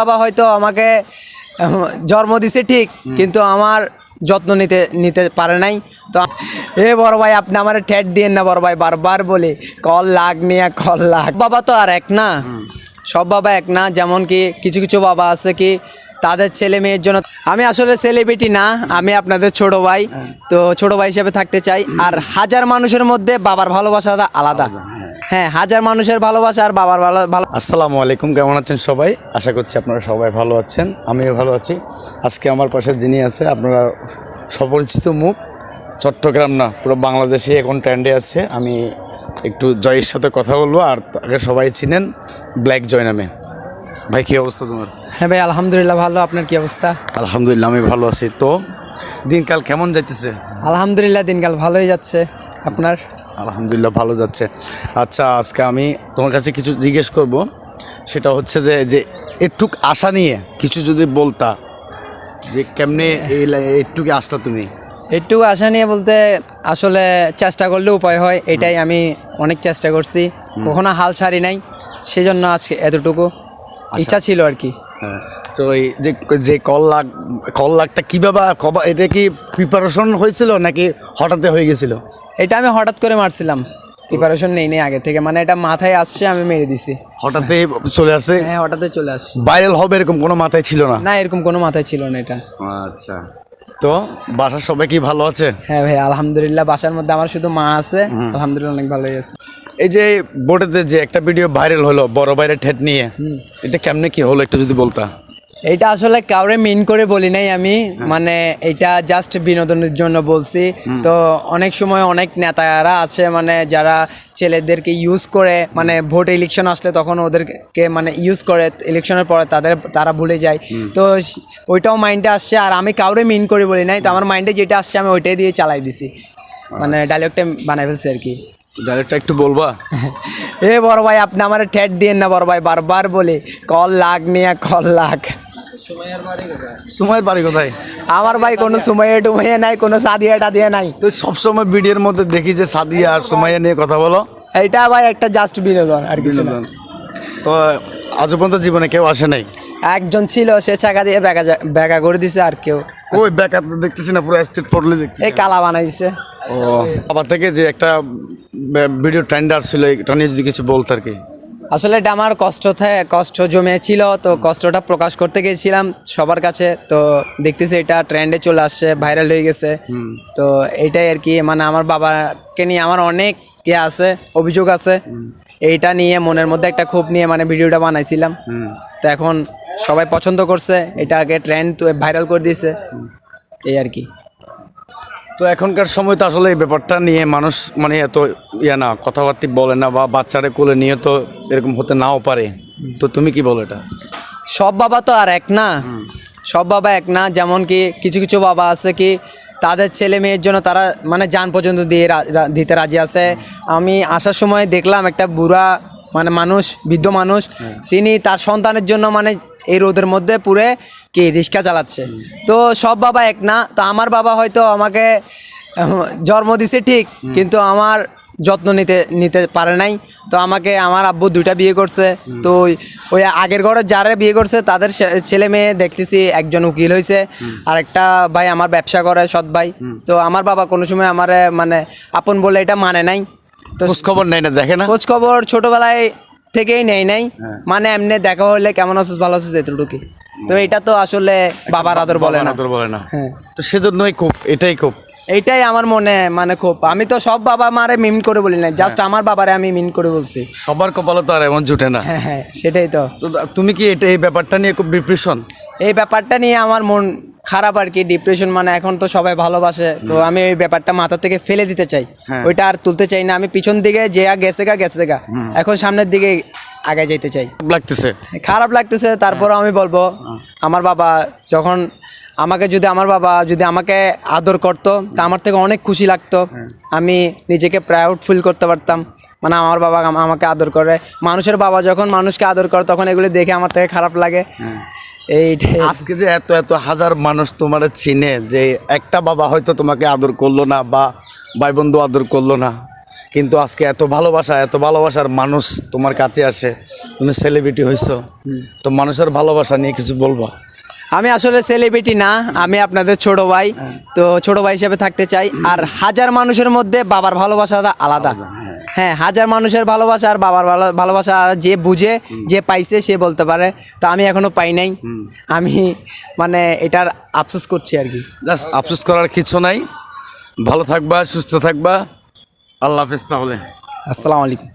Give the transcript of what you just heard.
বাবা হয়তো আমাকে জন্ম দিছে ঠিক কিন্তু আমার যত্ন নিতে নিতে পারে নাই। তো এ বড় ভাই আপনি আমার ঠেট দিয়েন না বড় ভাই বারবার বলে কল লাগ নিয়ে কল লাগ। বাবা তো আর এক না। সব বাবা এক না যেমন কি কিছু কিছু বাবা আছে কি তাদের ছেলে মেয়ের জন্য। আমি আসলে সেলিব্রিটি না আমি আপনাদের ছোট ভাই। তো ছোট ভাই হিসেবে থাকতে চাই। আর হাজার মানুষের মধ্যে বাবার ভালোবাসাটা আলাদা। হ্যাঁ। হাজার মানুষের ভালোবাসা আর বাবার ভালো ভালো আসসালামু আলাইকুম কেমন আছেন সবাই? আশা করছি আপনারা সবাই ভালো আছেন আমিও ভালো আছি। আজকে আমার পাশে যিনি আছে আপনারা সপরিচিত মুখ চট্টগ্রাম না পুরো বাংলাদেশে এখন ট্রেন্ডে আছে। আমি একটু জয়ের সাথে কথা বলব আর তাকে সবাই চিনেন ব্ল্যাক জয় নামে। ভাই কী অবস্থা তোমার? হ্যাঁ ভাই আলহামদুলিল্লাহ ভালো। আপনার কি অবস্থা? আলহামদুলিল্লাহ আমি ভালো আছি। তো দিনকাল কেমন যাইতেছে? আলহামদুলিল্লাহ দিনকাল ভালোই যাচ্ছে। আপনার? আলহামদুলিল্লাহ ভালো যাচ্ছে। আচ্ছা আজকে আমি তোমার কাছে কিছু জিজ্ঞেস করব। সেটা হচ্ছে যে যে একটুক আশা নিয়ে কিছু যদি বলতা যে কেমনে এই একটুকে আসটা তুমি? একটু আশা নিয়ে বলতে আসলে চেষ্টা করলে উপায় হয়। এটাই আমি অনেক চেষ্টা করছি। কখনো হাল ছাড়ি নাই। সেজন্য আজকে এতটুকু। ইচ্ছা ছিল আর কি। হ্যাঁ। তো এই যে যে কল লাখ কল লাখটা কীভাবে কবা এটা কি প্রিপারেশন হয়েছিল নাকি হঠাৎ হয়ে গেছিল? এটা আমি হঠাৎ করে মারছিলাম। প্রিপারেশন নেই নেই আগে থেকে। মানে এটা মাথায় আসছে আমি মেরে দিছি। হঠাৎই চলে আসে হ্যাঁ হঠাৎই চলে আসছে। ভাইরাল হবে এরকম কোনো মাথায় ছিল না? না এরকম কোনো মাথায় ছিল না এটা। আচ্ছা। তো বাসার সবাই কি ভালো আছে? হ্যাঁ ভাই আলহামদুলিল্লাহ বাসার মধ্যে আমার শুধু মা আছে। আলহামদুলিল্লাহ অনেক ভালোই আছে। এই যে বোর্ডেতে যে একটা ভিডিও ভাইরাল হলো বড় বাইরে ঠেট নিয়ে এটা কেমনে কি হলো একটু যদি বলতা? এটা আসলে কাউরে মিন করে বলি নাই আমি মানে এটা জাস্ট বিনোদনের জন্য বলছি। তো অনেক সময় অনেক নেতারা আছে মানে যারা ছেলেদেরকে ইউজ করে মানে ভোট ইলেকশন আসলে তখন ওদেরকে মানে ইউজ করে ইলেকশনের পরে তাদের তারা ভুলে যায়। তো ওইটাও মাইন্ডে আসছে আর আমি কাউরে মিন করে বলি নাই তো আমার মাইন্ডে যেটা আসছে আমি ওইটাই দিয়ে চালাই দিছি। মানে ডায়লগটা বানাই ফেলছি আর কি। ডাইরেক্টটা একটু বলবা। এ বড় ভাই আপনি আমার ঠেট দিয়েন না বড় ভাই বারবার বলে কল লাগ নিয়ে কল লাগ। সময়ের বাড়ি কোথায়? আমার ভাই কোনো সময়ে টুমাইয়ে নাই কোনো সাদিয়া টাদিয়া নাই। তো সবসময় ভিডিওর মধ্যে দেখি যে সাদিয়া আর সময়া নিয়ে কথা বলো। এইটা ভাই একটা জাস্ট বিনোদন আর কিছু না। তো আজ পর্যন্ত জীবনে কেউ আসে নাই? একজন ছিল সে চাকা দিয়ে ব্যাগা ব্যাগা করে দিছে আর কেউ। ওই ব্যাকআপ তো দেখতেছি না পুরো স্টেট পড়লে দেখতেছি। এই কালা বানাইছে। ও আবার থেকে যে একটা ভিডিও ট্রেন্ড আসছিল এটা নিয়ে যদি কিছু বলতে আর কি। আসলে এটা আমার কষ্ট কষ্ট জমেছিল তো কষ্টটা প্রকাশ করতে গিয়েছিলাম সবার কাছে। তো দেখতেছি এটা ট্রেন্ডে চলে আসছে ভাইরাল হয়ে গেছে। তো এটাই আর কি মানে আমার বাবাকে নিয়ে আমার অনেক ইয়ে আছে অভিযোগ আছে। এইটা নিয়ে মনের মধ্যে একটা ক্ষোভ নিয়ে মানে ভিডিওটা বানাইছিলাম। তো এখন সবাই পছন্দ করছে এটাকে ট্রেন্ড ভাইরাল করে দিয়েছে। এই আর কি। তো এখনকার সময় তো আসলে এই ব্যাপারটা নিয়ে মানুষ মানে এত ইয়া না কথাবার্তা বলে না বা বাচ্চারা কোলে নিয়ে তো এরকম হতে নাও পারে। তো তুমি কি বলো এটা? সব বাবা তো আর এক না। সব বাবা এক না যেমন কি কিছু কিছু বাবা আছে কি তাদের ছেলে মেয়ের জন্য তারা মানে যান পর্যন্ত দিয়ে দিতে রাজি আছে। আমি আসার সময় দেখলাম একটা বুড়া মানে মানুষ বৃদ্ধ মানুষ তিনি তার সন্তানের জন্য মানে এই রোদের মধ্যে পুরে কি রিক্সা চালাচ্ছে। তো সব বাবা এক না তো আমার বাবা হয়তো আমাকে জন্ম দিছে ঠিক কিন্তু আমার যত্ন নিতে নিতে পারে নাই। তো আমাকে আমার আব্বু দুইটা বিয়ে করছে তো ওই- ওই আগের ঘরে যারা বিয়ে করছে তাদের ছেলে মেয়ে দেখতেছি একজন উকিল হয়েছে আর একটা ভাই আমার ব্যবসা করে সৎ ভাই। তো আমার বাবা কোনো সময় আমার মানে আপন বলে এটা মানে নাই। তো খোঁজ খবর নেই না দেখে না? খোঁজ খবর ছোটবেলায় থেকেই নেই। নাই মানে এমনি দেখা হলে কেমন আছিস ভালো আছিস এতটুকু তো এটা তো আসলে বাবার আদর বলে না। আদর বলে না। হ্যাঁ। তো সেজন্যই খুব এটাই খুব। এটাই আমার মনে মানে খুব। আমি তো সব বাবা মারে মিম করে বলি না জাস্ট আমার বাবারে আমি মিন করে বলছি। সবার কপালে তো আর এমন জুটে না। হ্যাঁ হ্যাঁ সেটাই তো। তো তুমি কি এটা এই ব্যাপারটা নিয়ে খুব ডিপ্রেশন এই ব্যাপারটা নিয়ে আমার মন খারাপ আর কি ডিপ্রেশন মানে এখন তো সবাই ভালোবাসে। তো আমি ওই ব্যাপারটা মাথা থেকে ফেলে দিতে চাই। হ্যাঁ। ওইটা আর তুলতে চাই না। আমি পিছন দিকে যে গেছে গা গেছে গা। এখন সামনের দিকে আগে যেতে চাই। লাগতেছে? খারাপ লাগতেছে তারপরও আমি বলব আমার বাবা যখন আমাকে যদি আমার বাবা যদি আমাকে আদর করতো তা আমার থেকে অনেক খুশি লাগতো। আমি নিজেকে প্রাউড ফিল করতে পারতাম। মানে আমার বাবা আমাকে আদর করে। মানুষের বাবা যখন মানুষকে আদর করে তখন এগুলি দেখে আমার থেকে খারাপ লাগে। এইটাই আজকে যে এত এত হাজার মানুষ তোমার চিনে যে একটা বাবা হয়তো তোমাকে আদর করল না বা ভাই বন্ধু আদর করল না কিন্তু আজকে এত ভালোবাসা এত ভালোবাসার মানুষ তোমার কাছে আসে। তুমি সেলিব্রিটি হয়েছো তো মানুষের ভালোবাসা নিয়ে কিছু বলবা? আমি আসলে সেলিব্রিটি না আমি আপনাদের ছোট ভাই তো ছোট ভাই হিসেবে থাকতে চাই। আর হাজার মানুষের মধ্যে বাবার ভালোবাসাটা আলাদা। হ্যাঁ। হাজার মানুষের ভালোবাসা আর বাবার ভালো- ভালোবাসা যে বুঝে যে পাইছে সে বলতে পারে। তো আমি এখনও পাই নাই। আমি মানে এটার আফসোস করছি আর কি। জাস্ট আফসোস করার কিছু নাই। ভালো থাকবা সুস্থ থাকবা। আল্লাহ হাফেজ তাহলে। আসসালামু আলাইকুম।